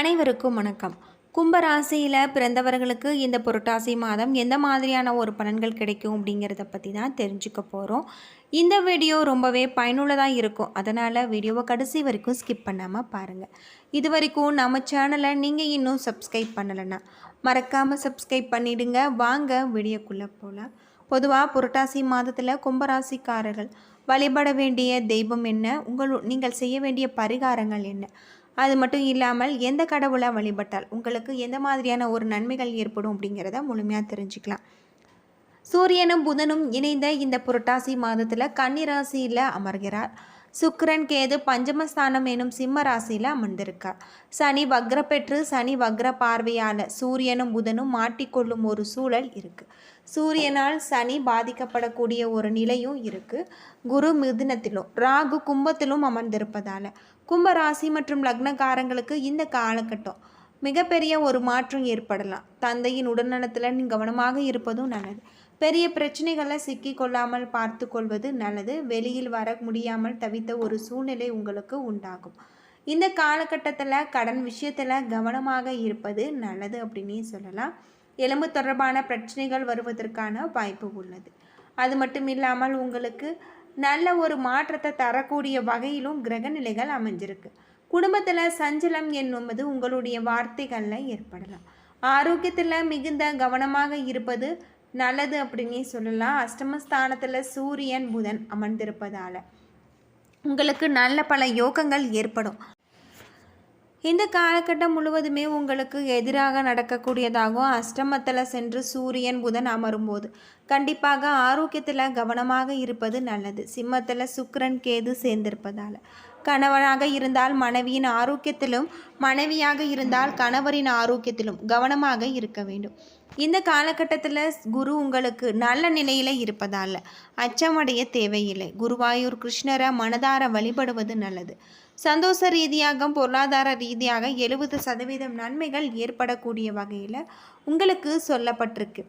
அனைவருக்கும் வணக்கம். கும்பராசியில் பிறந்தவர்களுக்கு இந்த புரட்டாசி மாதம் எந்த மாதிரியான ஒரு பலன்கள் கிடைக்கும் அப்படிங்கிறத பற்றி தான் தெரிஞ்சுக்க போகிறோம் இந்த வீடியோ ரொம்பவே பயனுள்ளதாக இருக்கும். அதனால் வீடியோவை கடைசி வரைக்கும் ஸ்கிப் பண்ணாமல் பாருங்கள் இது வரைக்கும் நம்ம சேனலை நீங்கள் இன்னும் சப்ஸ்கிரைப் பண்ணலைன்னா மறக்காமல் சப்ஸ்கிரைப் பண்ணிவிடுங்க வாங்க வீடியோக்குள்ளே போகலாம் பொதுவாக புரட்டாசி மாதத்தில் கும்பராசிக்காரர்கள் வழிபட வேண்டிய தெய்வம் என்ன? உங்கள் நீங்கள் செய்ய வேண்டிய பரிகாரங்கள் என்ன? அது மட்டும் இல்லாமல் எந்த கடவுளை வழிபட்டால் உங்களுக்கு எந்த மாதிரியான ஒரு நன்மைகள் ஏற்படும் அப்படிங்கிறத முழுமையாக தெரிஞ்சுக்கலாம். சூரியனும் புதனும் இணைந்த இந்த புரட்டாசி மாதத்தில் கன்னிராசியில் அமர்கிறார். சுக்கரன் கேது பஞ்சமஸ்தானம் எனும் சிம்ம ராசியில் அமர்ந்திருக்கார் சனி வக்ர பெற்று சனி வக்ர பார்வையால் சூரியனும் புதனும் மாட்டிக்கொள்ளும் ஒரு சூழல் இருக்குது சூரியனால் சனி பாதிக்கப்படக்கூடிய ஒரு நிலையும் இருக்குது குரு மிதுனத்திலும் ராகு கும்பத்திலும் அமர்ந்திருப்பதால் கும்ப ராசி மற்றும் லக்னக்காரங்களுக்கு இந்த காலகட்டம் மிகப்பெரிய ஒரு மாற்றம் ஏற்படலாம். தந்தையின் உடல்நலத்தில் நீ கவனமாக இருப்பதும் நல்லது. பெரிய பிரச்சனைகளை சிக்கி கொள்ளாமல் பார்த்து கொள்வது நல்லது. வெளியில் வர முடியாமல் தவித்த ஒரு சூழ்நிலை உங்களுக்கு உண்டாகும். இந்த காலகட்டத்தில் கடன் விஷயத்தில் கவனமாக இருப்பது நல்லது அப்படின்னே சொல்லலாம். எலும்பு தொடர்பான பிரச்சனைகள் வருவதற்கான வாய்ப்பு உள்ளது. அது மட்டும் இல்லாமல் உங்களுக்கு நல்ல ஒரு மாற்றத்தை தரக்கூடிய வகையிலும் கிரகநிலைகள் அமைஞ்சிருக்கு. குடும்பத்தில் சஞ்சலம் என்னும்போது உங்களுடைய வார்த்தைகளில் ஏற்படலாம். ஆரோக்கியத்தில் மிகுந்த கவனமாக இருப்பது நல்லது அப்படின்னே சொல்லலாம். அஷ்டமஸ்தானத்தில் சூரியன் புதன் அமர்ந்திருப்பதால் உங்களுக்கு நல்ல பல யோகங்கள் ஏற்படும். இந்த காலகட்டம் முழுவதுமே உங்களுக்கு எதிராக நடக்கக்கூடியதாகும் அஷ்டமத்தில் சென்று சூரியன் புதன் அமரும்போது கண்டிப்பாக ஆரோக்கியத்தில் கவனமாக இருப்பது நல்லது. சிம்மத்தில் சுக்கரன் கேது சேர்ந்திருப்பதால் கணவனாக இருந்தால் மனைவியின் ஆரோக்கியத்திலும் மனைவியாக இருந்தால் கணவரின் ஆரோக்கியத்திலும் கவனமாக இருக்க வேண்டும். இந்த காலகட்டத்தில் குரு உங்களுக்கு நல்ல நிலையில் இருப்பதால் அச்சமடைய தேவையில்லை. குருவாயூர் கிருஷ்ணரை மனதார வழிபடுவது நல்லது. சந்தோஷ ரீதியாக பொருளாதார ரீதியாக எழுபது சதவீதம் நன்மைகள் ஏற்படக்கூடிய வகையில் உங்களுக்கு சொல்லப்பட்டிருக்கு.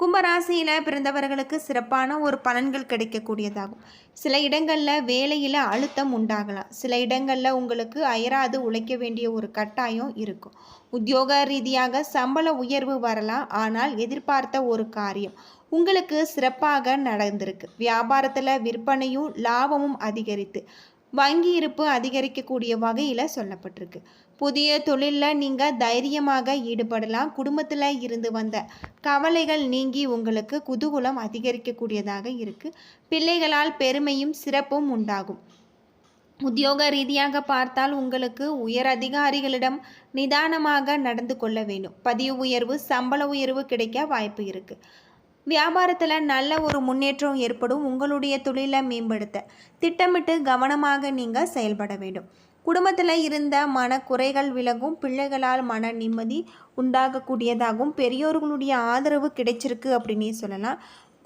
கும்பராசியில் பிறந்தவர்களுக்கு சிறப்பான ஒரு பலன்கள் கிடைக்கக்கூடியதாகும். சில இடங்களில் வேலையில் அழுத்தம் உண்டாகலாம். சில இடங்களில் உங்களுக்கு அயராது உழைக்க வேண்டிய ஒரு கட்டாயம் இருக்கும். உத்தியோக ரீதியாக சம்பள உயர்வு வரலாம். ஆனால் எதிர்பார்த்த ஒரு காரியம் உங்களுக்கு சிறப்பாக நடந்திருக்கு. வியாபாரத்தில் விற்பனையும் லாபமும் அதிகரித்து வங்கி இருப்பு அதிகரிக்கக்கூடிய வகையில் சொல்லப்பட்டிருக்கு. புதிய தொழிலில் நீங்கள் தைரியமாக ஈடுபடலாம். குடும்பத்தில் இருந்து வந்த கவலைகள் நீங்கி உங்களுக்கு குதூகூலம் அதிகரிக்கக்கூடியதாக இருக்குது பிள்ளைகளால் பெருமையும் சிறப்பும் உண்டாகும். உத்தியோக ரீதியாக பார்த்தால் உங்களுக்கு உயர் அதிகாரிகளிடம் நிதானமாக நடந்து கொள்ள வேண்டும். பதிவு உயர்வு சம்பள உயர்வு கிடைக்க வாய்ப்பு இருக்குது வியாபாரத்தில் நல்ல ஒரு முன்னேற்றம் ஏற்படும். உங்களுடைய தொழிலை மேம்படுத்த திட்டமிட்டு கவனமாக நீங்கள் செயல்பட வேண்டும். குடும்பத்தில் இருந்த மன குறைகள் விலகும் பிள்ளைகளால் மன நிம்மதி உண்டாகக்கூடியதாகவும் பெரியோர்களுடைய ஆதரவு கிடைச்சிருக்கு அப்படின்னே சொல்லலாம்.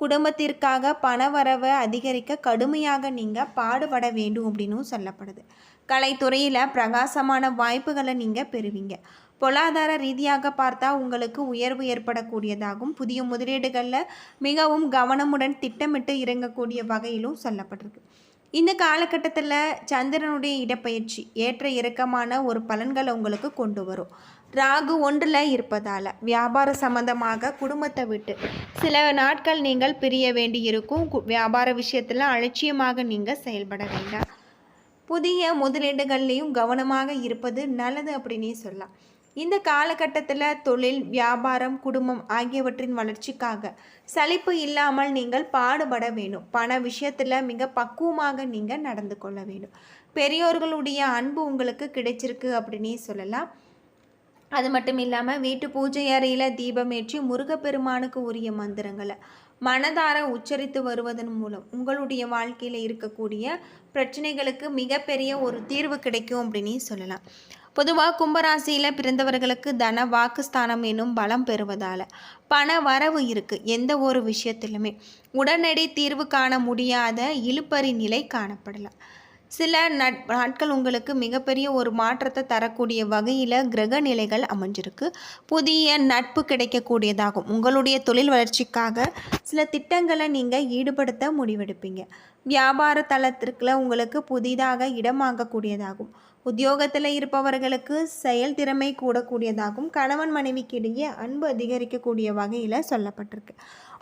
குடும்பத்திற்காக பண வரவை அதிகரிக்க கடுமையாக நீங்கள் பாடுபட வேண்டும் அப்படின்னும் சொல்லப்படுது. கலைத்துறையில் பிரகாசமான வாய்ப்புகளை நீங்கள் பெறுவீங்க. பொருளாதார ரீதியாக பார்த்தா உங்களுக்கு உயர்வு ஏற்படக்கூடியதாகவும் புதிய முதலீடுகளில் மிகவும் கவனமுடன் திட்டமிட்டு இறங்கக்கூடிய வகையிலும் சொல்லப்பட்டிருக்கு. இந்த காலகட்டத்தில் சந்திரனுடைய இடப்பெயர்ச்சி ஏற்ற இறக்கமான ஒரு பலன்களை உங்களுக்கு கொண்டு வரும். ராகு ஒன்றில் இருப்பதால் வியாபார சம்பந்தமாக குடும்பத்தை விட்டு சில நாட்கள் நீங்கள் பிரிய வேண்டி இருக்கும் கு- வியாபார விஷயத்தில் அலட்சியமாக நீங்கள் செயல்பட வேண்டாம். புதிய முதலீடுகள்லேயும் கவனமாக இருப்பது நல்லது அப்படின்னே சொல்லலாம். இந்த காலகட்டத்தில் தொழில் வியாபாரம் குடும்பம் ஆகியவற்றின் வளர்ச்சிக்காக சலிப்பு இல்லாமல் நீங்கள் பாடுபட வேணும் பண விஷயத்தில் மிக பக்குவமாக நீங்கள் நடந்து கொள்ள வேண்டும். பெரியோர்களுடைய அன்பு உங்களுக்கு கிடைச்சிருக்கு அப்படின்னே சொல்லலாம். அது மட்டும் இல்லாமல் வீட்டு பூஜை அறையில் தீபமேற்றி முருகப்பெருமானுக்கு உரிய மந்திரங்களை மனதார உச்சரித்து வருவதன் மூலம் உங்களுடைய வாழ்க்கையில் இருக்கக்கூடிய பிரச்சனைகளுக்கு மிகப்பெரிய ஒரு தீர்வு கிடைக்கும் அப்படின்னு சொல்லலாம். பொதுவாக கும்பராசியில் பிறந்தவர்களுக்கு தன வாக்குஸ்தானம் என்னும் பலம் பெறுவதால் பண வரவு இருக்குது எந்த ஒரு விஷயத்திலுமே. உடனடி தீர்வு காண முடியாத இழுப்பறி நிலை காணப்படலாம். சில நட் நாட்கள் உங்களுக்கு மிகப்பெரிய ஒரு மாற்றத்தை தரக்கூடிய வகையில் கிரக நிலைகள் அமைஞ்சிருக்கு. புதிய நட்பு கிடைக்கக்கூடியதாகும். உங்களுடைய தொழில் வளர்ச்சிக்காக சில திட்டங்களை நீங்கள் ஈடுபடுத்த முடிவெடுப்பீங்க. வியாபார தளத்திற்குள்ள உங்களுக்கு புதிதாக இடம் வாங்கக்கூடியதாகும். உத்தியோகத்தில் இருப்பவர்களுக்கு செயல்திறமை கூடக்கூடியதாகவும் கணவன் மனைவிக்கிடையே அன்பு அதிகரிக்கக்கூடிய வகையில் சொல்லப்பட்டிருக்கு.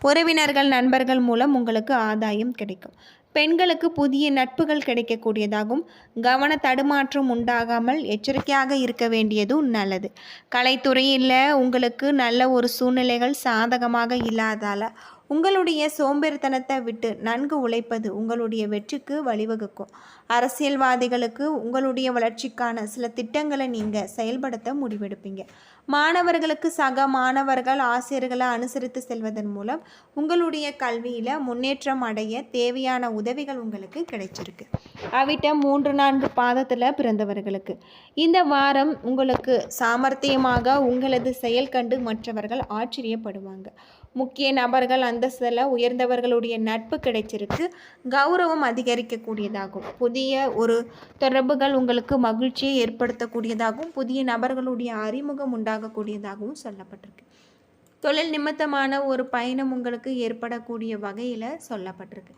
உறவினர்கள் நண்பர்கள் மூலம் உங்களுக்கு ஆதாயம் கிடைக்கும். பெண்களுக்கு புதிய நட்புகள் கிடைக்கக்கூடியதாகவும் கவன தடுமாற்றம் உண்டாகாமல் எச்சரிக்கையாக இருக்க வேண்டியதும் நல்லது. கலைத்துறையில் உங்களுக்கு நல்ல ஒரு சூழ்நிலைகள் சாதகமாக இல்லாதால உங்களுடைய சோம்பேறித்தனத்தை விட்டு நன்கு உழைப்பது உங்களுடைய வெற்றிக்கு வழிவகுக்கும். அரசியல்வாதிகளுக்கு உங்களுடைய வளர்ச்சிக்கான சில திட்டங்களை நீங்கள் செயல்படுத்த முடிவெடுப்பீங்க. மாணவர்களுக்கு சக மாணவர்கள் ஆசிரியர்களை அனுசரித்து செல்வதன் மூலம் உங்களுடைய கல்வியில் முன்னேற்றம் அடைய தேவையான உதவிகள் உங்களுக்கு கிடைச்சிருக்கு. அவிட்ட மூன்று நான்கு பாதத்தில் பிறந்தவர்களுக்கு. இந்த வாரம் உங்களுக்கு சாமர்த்தியமாக உங்களது செயல் கண்டு மற்றவர்கள் ஆச்சரியப்படுவாங்க. முக்கிய நபர்கள் அந்தஸ்தில் உயர்ந்தவர்களுடைய நட்பு கிடைச்சிருக்கு. கௌரவம் அதிகரிக்கக்கூடியதாகும். புதிய ஒரு தொடர்புகள் உங்களுக்கு மகிழ்ச்சியை ஏற்படுத்தக்கூடியதாகவும் புதிய நபர்களுடைய அறிமுகம் உண்டாகக்கூடியதாகவும் சொல்லப்பட்டிருக்கு. தொழில் நிமித்தமான ஒரு பயணம் உங்களுக்கு ஏற்படக்கூடிய வகையில் சொல்லப்பட்டிருக்கு.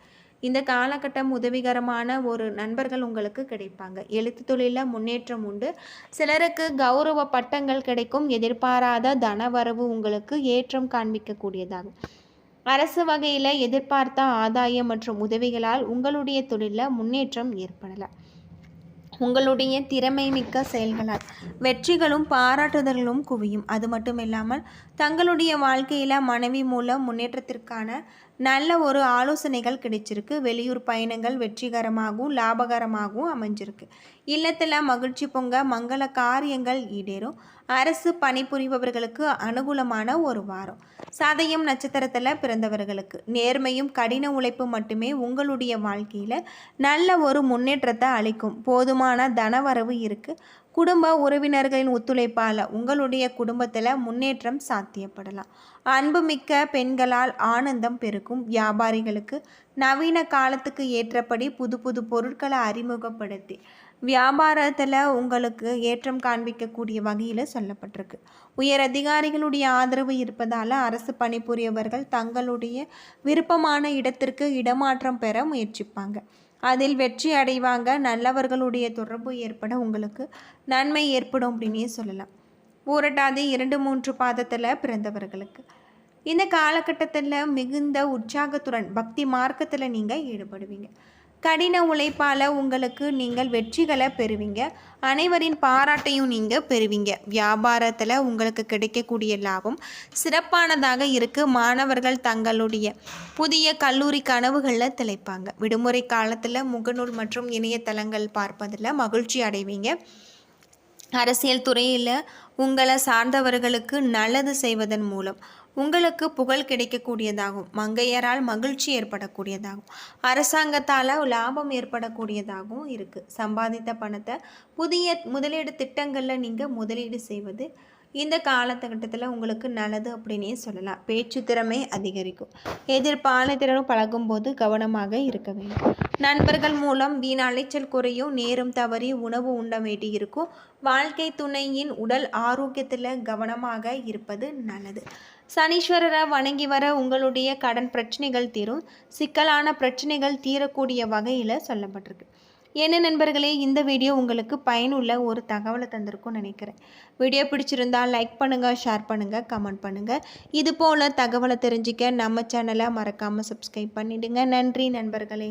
இந்த காலகட்டம் உதவிகரமான ஒரு நண்பர்கள் உங்களுக்கு கிடைப்பாங்க. எழுத்து தொழிலில் முன்னேற்றம் உண்டு. சிலருக்கு கௌரவ பட்டங்கள் கிடைக்கும். எதிர்பாராத தனவரவு உங்களுக்கு ஏற்றம் காண்பிக்கக்கூடியதாகும் அரசு வகையில் எதிர்பார்த்த ஆதாயம் மற்றும் உதவிகளால் உங்களுடைய தொழிலில் முன்னேற்றம் ஏற்படலாம் உங்களுடைய திறமை மிக்க செயல்களால். வெற்றிகளும் பாராட்டுதல்களும் குவியும். அது மட்டும் இல்லாமல் தங்களுடைய வாழ்க்கையில் மனைவி மூலம் முன்னேற்றத்திற்கான நல்ல ஒரு ஆலோசனைகள் கிடைச்சிருக்கு. வெளியூர் பயணங்கள் வெற்றிகரமாகவும் லாபகரமாகவும் அமைஞ்சிருக்கு. இல்லத்தில் மகிழ்ச்சி பொங்க மங்கள காரியங்கள் ஈடேறும். அரசு பணிபுரிபவர்களுக்கு அனுகூலமான ஒரு வாரம். சதயம் நட்சத்திரத்தில் பிறந்தவர்களுக்கு நேர்மையும் கடின உழைப்பு மட்டுமே உங்களுடைய வாழ்க்கையில் நல்ல ஒரு முன்னேற்றத்தை அளிக்கும். போதுமான தனவரவு இருக்குது குடும்ப உறவினர்களின் ஒத்துழைப்பால் உங்களுடைய குடும்பத்தில் முன்னேற்றம் சாத்தியப்படலாம். அன்புமிக்க பெண்களால் ஆனந்தம் பெருக்கும் வியாபாரிகளுக்கு நவீன காலத்துக்கு ஏற்றபடி புது புது பொருட்களை அறிமுகப்படுத்தி வியாபாரத்தில் உங்களுக்கு ஏற்றம் காண்பிக்கக்கூடிய வகையில் சொல்லப்பட்டிருக்கு. உயர் அதிகாரிகளுடைய ஆதரவு இருப்பதால் அரசு பணிபுரியவர்கள் தங்களுடைய விருப்பமான இடத்திற்கு இடமாற்றம் பெற முயற்சிப்பாங்க. அதில் வெற்றி அடைவாங்க. நல்லவர்களுடைய தொடர்பு ஏற்பட உங்களுக்கு நன்மை ஏற்படும் அப்படின்னே சொல்லலாம். ஊரட்டாதி இரண்டு மூன்று பாதத்தில் பிறந்தவர்களுக்கு. இந்த காலகட்டத்தில் மிகுந்த உற்சாகத்துடன் பக்தி மார்க்கத்தில் நீங்கள் ஈடுபடுவீங்க. கடின உழைப்பால் உங்களுக்கு நீங்கள் வெற்றிகளை பெறுவீங்க. அனைவரின் பாராட்டையும் நீங்கள் பெறுவீங்க. வியாபாரத்தில் உங்களுக்கு கிடைக்கக்கூடிய லாபம் சிறப்பானதாக இருக்குது மாணவர்கள் தங்களுடைய புதிய கல்லூரி கனவுகளில் திளைப்பாங்க. விடுமுறை காலத்தில் முகநூல் மற்றும் இணையதளங்கள் பார்ப்பதில் மகிழ்ச்சி அடைவீங்க. அரசியல் துறையில் உங்களை சார்ந்தவர்களுக்கு நல்லது செய்வதன் மூலம் உங்களுக்கு புகழ் கிடைக்கக்கூடியதாகும். மங்கையரால் மகிழ்ச்சி ஏற்படக்கூடியதாகும். அரசாங்கத்தால் லாபம் ஏற்படக்கூடியதாகவும் இருக்குது சம்பாதித்த பணத்தை புதிய முதலீடு திட்டங்களில் நீங்கள் முதலீடு செய்வது இந்த காலகட்டத்தில் உங்களுக்கு நல்லது அப்படின்னே சொல்லலாம். பேச்சு திறமை அதிகரிக்கும். எதிர்ப்பாளத்தினரும் பழகும்போது கவனமாக இருக்க வேண்டும். நண்பர்கள் மூலம் வீண் அலைச்சல் குறையும் நேரம் தவறி உணவு உண்ண வேண்டியிருக்கும் வாழ்க்கை துணையின் உடல் ஆரோக்கியத்தில் கவனமாக இருப்பது நல்லது. சனீஸ்வரரை வணங்கி வர உங்களுடைய கடன் பிரச்சனைகள் தீரும். சிக்கலான பிரச்சனைகள் தீரக்கூடிய வகையில் சொல்லப்பட்டிருக்கு. என்ன நண்பர்களே இந்த வீடியோ உங்களுக்கு பயனுள்ள ஒரு தகவலை தந்திருக்கும்னு நினைக்கிறேன். வீடியோ பிடிச்சிருந்தால் லைக் பண்ணுங்கள் ஷேர் பண்ணுங்கள் கமெண்ட் பண்ணுங்கள் இது போல் தகவலை தெரிஞ்சிக்க நம்ம சேனலை மறக்காமல் சப்ஸ்கிரைப் பண்ணிவிடுங்க நன்றி நண்பர்களே.